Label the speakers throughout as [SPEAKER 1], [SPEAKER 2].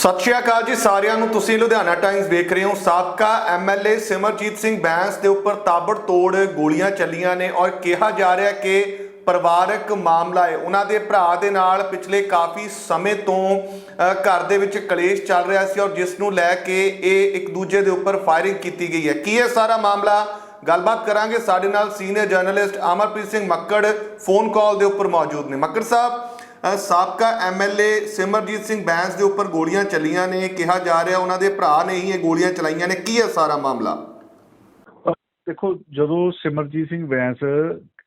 [SPEAKER 1] ਸਤਿ ਸ਼੍ਰੀ ਅਕਾਲ ਜੀ ਸਾਰਿਆਂ ਨੂੰ। ਤੁਸੀਂ ਲੁਧਿਆਣਾ ਟਾਈਮਸ ਵੇਖ ਰਹੇ ਹੋ। ਸਾਬਕਾ ਐਮਐਲਏ ਸਿਮਰਜੀਤ ਸਿੰਘ ਬੈਂਸ ਦੇ ਉੱਪਰ ਤਾਬੜਤੋੜ ਗੋਲੀਆਂ ਚੱਲੀਆਂ ਨੇ ਔਰ ਕਿਹਾ ਜਾ ਰਿਹਾ ਕਿ ਪਰਿਵਾਰਕ ਮਾਮਲਾ ਹੈ। ਉਹਨਾਂ ਦੇ ਭਰਾ ਦੇ ਨਾਲ ਪਿਛਲੇ ਕਾਫੀ ਸਮੇਂ ਤੋਂ ਘਰ ਦੇ ਵਿੱਚ ਕਲੇਸ਼ ਚੱਲ ਰਿਹਾ ਸੀ ਔਰ ਜਿਸ ਨੂੰ ਲੈ ਕੇ ਇਹ ਇੱਕ ਦੂਜੇ ਦੇ ਉੱਪਰ ਫਾਇਰਿੰਗ ਕੀਤੀ ਗਈ ਹੈ। ਕੀ ਹੈ ਸਾਰਾ ਮਾਮਲਾ? ਗੱਲਬਾਤ ਕਰਾਂਗੇ। ਸਾਡੇ ਨਾਲ senior journalist Amarpreet Singh Makkar phone call ਦੇ ਉੱਪਰ ਮੌਜੂਦ ਨੇ। ਮੱਕੜ ਸਾਹਿਬ ਸਾਬਕਾ ਐਮਐਲਏ ਸਿਮਰਜੀਤ ਸਿੰਘ ਬੈਂਸ ਦੇ ਉੱਪਰ ਗੋਲੀਆਂ ਚੱਲੀਆਂ ਨੇ ਕਿਹਾ ਜਾ ਰਿਹਾ ਉਹਨਾਂ ਦੇ ਭਰਾ ਨੇ ਹੀ ਇਹ ਗੋਲੀਆਂ ਚਲਾਈਆਂ ਨੇ। ਕੀ ਹੈ ਸਾਰਾ ਮਾਮਲਾ?
[SPEAKER 2] ਦੇਖੋ ਜਦੋਂ ਸਿਮਰਜੀਤ ਸਿੰਘ ਬੈਂਸ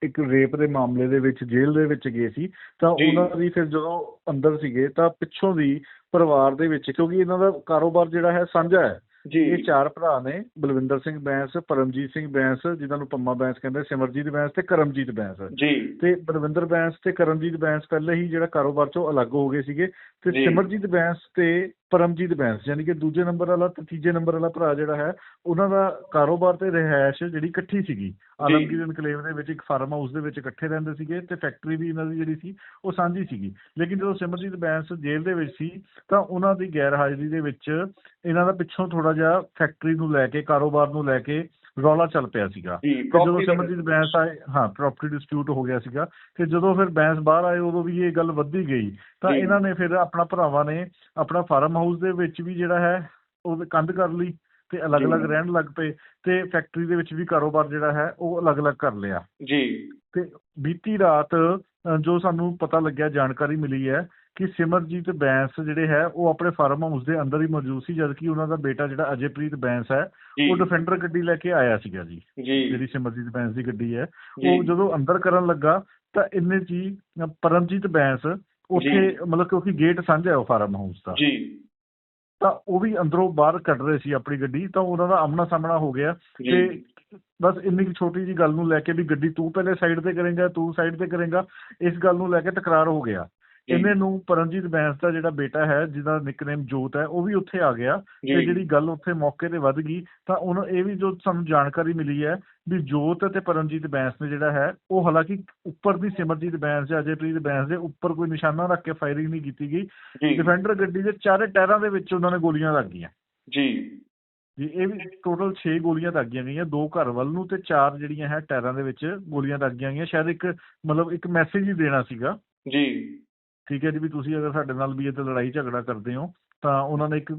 [SPEAKER 2] ਇੱਕ ਰੇਪ ਦੇ ਮਾਮਲੇ ਦੇ ਵਿੱਚ ਜੇਲ੍ਹ ਦੇ ਵਿੱਚ ਗਏ ਸੀ ਤਾਂ। ਉਹਨਾਂ ਦੀ ਫਿਰ ਜਦੋਂ ਅੰਦਰ ਸੀਗੇ ਤਾਂ ਪਿੱਛੋਂ ਦੀ ਪਰਿਵਾਰ ਦੇ ਵਿੱਚ ਕਿਉਂਕਿ ਇਹਨਾਂ ਦਾ ਕਾਰੋਬਾਰ ਜਿਹੜਾ ਹੈ ਸਾਂਝਾ ਹੈ। ਇਹ ਚਾਰ ਭਰਾ ਨੇ ਬਲਵਿੰਦਰ ਸਿੰਘ ਬੈਂਸ ਪਰਮਜੀਤ ਸਿੰਘ ਬੈਂਸ ਜਿਨ੍ਹਾਂ ਨੂੰ ਪੰਮਾ ਬੈਂਸ ਕਹਿੰਦੇ ਸਿਮਰਜੀਤ ਬੈਂਸ ਤੇ ਕਰਮਜੀਤ ਬੈਂਸ।
[SPEAKER 1] ਜੀ।
[SPEAKER 2] ਤੇ ਬਲਵਿੰਦਰ ਬੈਂਸ ਤੇ ਕਰਮਜੀਤ ਬੈਂਸ ਪਹਿਲੇ ਹੀ ਜਿਹੜਾ ਕਾਰੋਬਾਰ ਚੋਂ ਅਲੱਗ ਹੋ ਗਏ ਸੀਗੇ। ਤੇ। ਸਿਮਰਜੀਤ ਬੈਂਸ ਤੇ ਪਰਮਜੀਤ ਬੈਂਸ ਯਾਨੀ ਕਿ ਦੂਜੇ ਨੰਬਰ ਵਾਲਾ ਤੇ ਤੀਜੇ ਨੰਬਰ ਵਾਲਾ ਭਰਾ ਜਿਹੜਾ ਹੈ ਉਹਨਾਂ ਦਾ ਕਾਰੋਬਾਰ ਤੇ ਰਿਹਾਇਸ਼ ਜਿਹੜੀ ਇਕੱਠੀ ਸੀਗੀ। ਆਲਮਗੀਰ ਇਨਕਲੇਵ ਦੇ ਵਿੱਚ ਇੱਕ ਫਾਰਮ ਹਾਊਸ ਦੇ ਵਿੱਚ ਇਕੱਠੇ ਰਹਿੰਦੇ ਸੀਗੇ ਤੇ ਫੈਕਟਰੀ ਵੀ ਇਹਨਾਂ ਦੀ ਜਿਹੜੀ ਸੀ ਉਹ ਸਾਂਝੀ ਸੀਗੀ। ਲੇਕਿਨ ਜਦੋਂ ਸਿਮਰਜੀਤ ਬੈਂਸ ਜੇਲ੍ਹ ਦੇ ਵਿੱਚ ਸੀ ਤਾਂ ਉਹਨਾਂ ਦੀ ਗੈਰ ਹਾਜ਼ਰੀ ਦੇ ਵਿੱਚ ਇਹਨਾਂ ਦਾ ਪਿੱਛੋਂ ਥੋੜਾ ਜਿਹਾ ਫੈਕਟਰੀ ਨੂੰ ਲੈ ਕੇ ਕਾਰੋਬਾਰ ਨੂੰ ਲੈ ਕੇ ਰੌਲਾ ਚੱਲ ਪਿਆ ਸੀਗਾ ਜਦੋਂ ਸਿਮਰਜੀਤ ਬੈਂਸ ਆਏ ਹਾਂ ਪ੍ਰਾਪਰਟੀ ਡਿਸਪਿਊਟ ਹੋ ਗਿਆ ਸੀਗਾ ਤੇ ਜਦੋਂ ਫਿਰ ਬੈਂਸ ਬਾਹਰ ਆਏ ਉਦੋਂ ਵੀ ਇਹ ਗੱਲ ਵੱਧਦੀ ਗਈ ਤਾਂ। ਇਹਨਾਂ ਨੇ ਫਿਰ ਆਪਣਾ ਭਰਾਵਾਂ ਨੇ ਆਪਣਾ ਫਾਰਮ ਹਾਊਸ ਦੇ ਵਿੱਚ ਵੀ ਜਿਹੜਾ ਹੈ ਉਹ ਕੰਧ ਕਰ ਲਈ ਤੇ ਅਲੱਗ-ਅਲੱਗ। ਰਹਿਣ ਲੱਗ ਪਏ ਤੇ ਫੈਕਟਰੀ ਦੇ ਵਿੱਚ ਵੀ ਕਾਰੋਬਾਰ ਜਿਹੜਾ ਹੈ ਉਹ ਅਲੱਗ-ਅਲੱਗ ਕਰ ਲਿਆ
[SPEAKER 1] ਜੀ
[SPEAKER 2] ਤੇ ਬੀਤੀ ਰਾਤ ਜੋ ਸਾਨੂੰ ਪਤਾ ਲੱਗਿਆ ਜਾਣਕਾਰੀ ਮਿਲੀ ਹੈ ਕਿ ਸਿਮਰਜੀਤ ਬੈਂਸ ਜਿਹੜੇ ਹੈ ਉਹ ਆਪਣੇ ਫਾਰਮ ਹਾਊਸ ਦੇ ਅੰਦਰ ਹੀ ਮੌਜੂਦ ਸੀ ਜਦਕਿ ਉਹਨਾਂ ਦਾ ਬੇਟਾ ਜਿਹੜਾ ਅਜੇਪ੍ਰੀਤ ਬੈਂਸ ਹੈ
[SPEAKER 1] ਜੀ।
[SPEAKER 2] ਉਹ ਡਿਫੈਂਡਰ ਗੱਡੀ ਲੈ ਕੇ ਆਇਆ ਸੀਗਾ ਜੀ।
[SPEAKER 1] ਜੀ।
[SPEAKER 2] ਜਿਹੜੀ ਸਿਮਰਜੀਤ ਬੈਂਸ ਦੀ ਗੱਡੀ ਹੈ।
[SPEAKER 1] ਜੀ।
[SPEAKER 2] ਉਹ ਜਦੋਂ ਅੰਦਰ ਕਰਨ ਲੱਗਾ ਤਾਂ ਇੰਨੇ ਅ, ਪਰਮਜੀਤ ਬੈਂਸ ਉੱਥੇ ਮਤਲਬ ਕਿਉਂਕਿ ਗੇਟ ਸਾਂਝਾ ਹੈ ਉਹ ਫਾਰਮ ਹਾਊਸ ਦਾ।
[SPEAKER 1] ਜੀ।
[SPEAKER 2] ਤਾਂ ਉਹ ਵੀ ਅੰਦਰੋਂ ਬਾਹਰ ਕੱਢ ਰਹੇ ਸੀ ਆਪਣੀ ਗੱਡੀ ਤਾਂ ਉਹਨਾਂ ਦਾ ਆਮਣਾ ਸਾਹਮਣਾ ਹੋ ਗਿਆ
[SPEAKER 1] ਜੀ।
[SPEAKER 2] ਤੇ ਬਸ ਇੰਨੀ ਕੁ ਛੋਟੀ ਜੀ ਗੱਲ ਨੂੰ ਲੈ ਕੇ ਵੀ ਗੱਡੀ ਤੂੰ ਪਹਿਲੇ ਸਾਈਡ ਤੇ ਕਰੇਂਗਾ ਤੂੰ ਸਾਈਡ ਤੇ ਕਰੇਂਗਾ ਇਸ ਗੱਲ ਨੂੰ ਲੈ ਕੇ ਤਕਰਾਰ ਹੋ ਗਿਆ।
[SPEAKER 1] ਜੀ।
[SPEAKER 2] ਇਹਨੇ ਨੂੰ ਪਰਮਜੀਤ ਬੈਂਸ ਦਾ ਜਿਹੜਾ ਬੇਟਾ ਹੈ ਜਿਹਦਾ ਨਿਕਨੇਮ ਜੋਤ ਹੈ ਉਹ ਵੀ ਉੱਥੇ ਆ ਗਿਆ ਤੇ। ਜਿਹੜੀ ਗੱਲ ਉੱਥੇ ਮੌਕੇ ਤੇ ਵੱਧ ਗਈ ਤਾਂ ਉਹਨਾਂ ਇਹ ਵੀ ਜੋ ਸਾਨੂੰ ਜਾਣਕਾਰੀ ਮਿਲੀ ਹੈ ਵੀ ਜੋਤ ਤੇ ਪਰਮਜੀਤ ਬੈਂਸ ਨੇ ਜਿਹੜਾ ਹੈ ਉਹ ਹਾਲਾਂਕਿ ਉੱਪਰ ਦੀ ਸਿਮਰਜੀਤ ਬੈਂਸ ਜਾਂ ਅਜੇਪ੍ਰੀਤ ਬੈਂਸ ਦੇ ਉੱਪਰ ਕੋਈ ਨਿਸ਼ਾਨਾ ਰੱਖ ਕੇ ਫਾਇਰਿੰਗ ਨਹੀਂ ਕੀਤੀ ਗਈ। ਡਿਫੈਂਡਰ ਗੱਡੀ ਦੇ ਚਾਰੇ ਟਾਇਰਾਂ ਦੇ ਵਿੱਚ ਉਹਨਾਂ ਨੇ ਗੋਲੀਆਂ ਲੱਗ ਗਈਆਂ।
[SPEAKER 1] ਜੀ।
[SPEAKER 2] ਜੀ ਇਹ ਵੀ ਟੋਟਲ 6 ਗੋਲੀਆਂ ਲੱਗੀਆਂ ਗਈਆਂ ਦੋ ਘਰ ਵੱਲ ਨੂੰ ਤੇ ਚਾਰ ਜਿਹੜੀਆਂ ਹੈ ਟਾਇਰਾਂ ਦੇ ਵਿੱਚ ਗੋਲੀਆਂ ਲੱਗੀਆਂ ਗਈਆਂ ਸ਼ਾਇਦ ਇੱਕ ਮਤਲਬ ਇੱਕ ਮੈਸੇਜ ਹੀ ਦੇਣਾ ਸੀਗਾ।
[SPEAKER 1] ਜੀ।
[SPEAKER 2] ਠੀਕ ਹੈ ਜੀ ਵੀ ਤੁਸੀਂ ਅਗਰ ਸਾਡੇ ਨਾਲ ਵੀ ਤੇ ਲੜਾਈ ਝਗੜਾ ਕਰਦੇ ਹੋ ਤਾਂ ਉਹਨਾਂ ਨੇ ਇੱਕ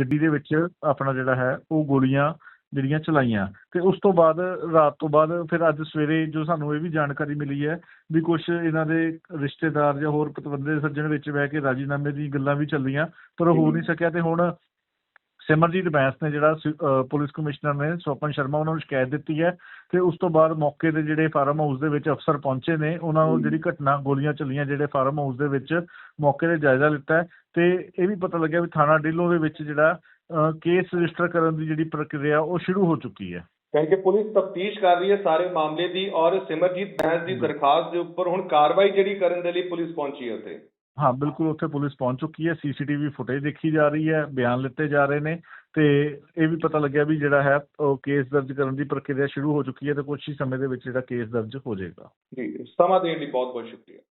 [SPEAKER 2] ਗੱਡੀ ਦੇ ਵਿੱਚ ਆਪਣਾ ਜਿਹੜਾ ਹੈ ਉਹ ਗੋਲੀਆਂ ਜਿਹੜੀਆਂ ਚਲਾਈਆਂ। ਤੇ ਉਸ ਤੋਂ ਬਾਅਦ ਰਾਤ ਤੋਂ ਬਾਅਦ ਫਿਰ ਅੱਜ ਸਵੇਰੇ ਜੋ ਸਾਨੂੰ ਇਹ ਵੀ ਜਾਣਕਾਰੀ ਮਿਲੀ ਹੈ ਵੀ ਕੁਝ ਇਹਨਾਂ ਦੇ ਰਿਸ਼ਤੇਦਾਰ ਜਾਂ ਹੋਰ ਪਤਵੰਦੇ ਸੱਜਣ ਵਿੱਚ ਬਹਿ ਕੇ ਰਾਜੀਨਾਮੇ ਦੀ ਗੱਲਾਂ ਵੀ ਚੱਲੀਆਂ ਪਰ ਹੋ ਨਹੀਂ ਸਕਿਆ ਤੇ ਹੁਣ ਸਿਮਰਜੀਤ ਬੈਂਸ ਨੇ ਜਿਹੜਾ ਪੁਲਿਸ ਕਮਿਸ਼ਨਰ ਨੇ ਸੋਪਨ ਸ਼ਰਮਾ ਉਹਨਾਂ ਨੂੰ ਸ਼ਿਕਾਇਤ ਦਿੱਤੀ ਹੈ ਤੇ ਉਸ ਤੋਂ ਬਾਅਦ ਮੌਕੇ ਤੇ ਜਿਹੜੇ ਫਾਰਮ ਹਾਊਸ ਦੇ ਵਿੱਚ ਅਫਸਰ ਪਹੁੰਚੇ ਨੇ ਉਹਨਾਂ ਨੂੰ। ਜਿਹੜੀ ਘਟਨਾ ਗੋਲੀਆਂ ਚੱਲੀਆਂ ਜਿਹੜੇ ਫਾਰਮ ਹਾਊਸ ਦੇ ਵਿੱਚ ਮੌਕੇ ਤੇ ਜਾਇਜ਼ਾ ਲਿੱਤਾ ਤੇ ਇਹ ਵੀ ਪਤਾ ਲੱਗਿਆ ਵੀ ਥਾਣਾ ਡਿੱਲੋ ਦੇ ਵਿੱਚ ਜਿਹੜਾ ਕੇਸ ਰਜਿਸਟਰ ਕਰਨ ਦੀ ਜਿਹੜੀ ਪ੍ਰਕਿਰਿਆ ਉਹ ਸ਼ੁਰੂ ਹੋ ਚੁੱਕੀ ਹੈ।
[SPEAKER 1] ਕਿ ਪੁਲਿਸ ਤਫਤੀਸ਼ ਕਰ ਰਹੀ ਹੈ ਸਾਰੇ ਮਾਮਲੇ ਦੀ ਔਰ ਸਿਮਰਜੀਤ ਬੈਂਸ ਦੀ ਦਰਖਾਸਤ ਦੇ ਉੱਪਰ ਹੁਣ ਕਾਰਵਾਈ ਜਿਹੜੀ ਕਰਨ ਦੇ ਲਈ ਪੁਲਿਸ ਪਹੁੰਚੀ ਹੈ ਉੱਥੇ।
[SPEAKER 2] ਹਾਂ, ਬਿਲਕੁਲ ਉੱਥੇ ਪੁਲਿਸ ਪਹੁੰਚ ਚੁੱਕੀ ਹੈ। ਸੀ ਸੀ ਟੀ ਵੀ ਫੁਟੇਜ ਦੇਖੀ ਜਾ ਰਹੀ ਹੈ, ਬਿਆਨ ਲਿੱਤੇ ਜਾ ਰਹੇ ਨੇ ਤੇ ਇਹ ਵੀ ਪਤਾ ਲੱਗਿਆ ਵੀ ਜਿਹੜਾ ਹੈ, ਉਹ ਕੇਸ ਦਰਜ ਕਰਨ ਦੀ ਪ੍ਰਕਿਰਿਆ ਸ਼ੁਰੂ ਹੋ ਚੁੱਕੀ ਹੈ ਤੇ ਕੁਛ ਹੀ ਸਮੇਂ ਦੇ ਵਿੱਚ ਜਿਹੜਾ ਕੇਸ ਦਰਜ ਹੋ ਜਾਏਗਾ।
[SPEAKER 1] ਜੀ, ਸਮਾਂ ਦੇਣ ਲਈ ਬਹੁਤ ਬਹੁਤ ਸ਼ੁਕਰੀਆ।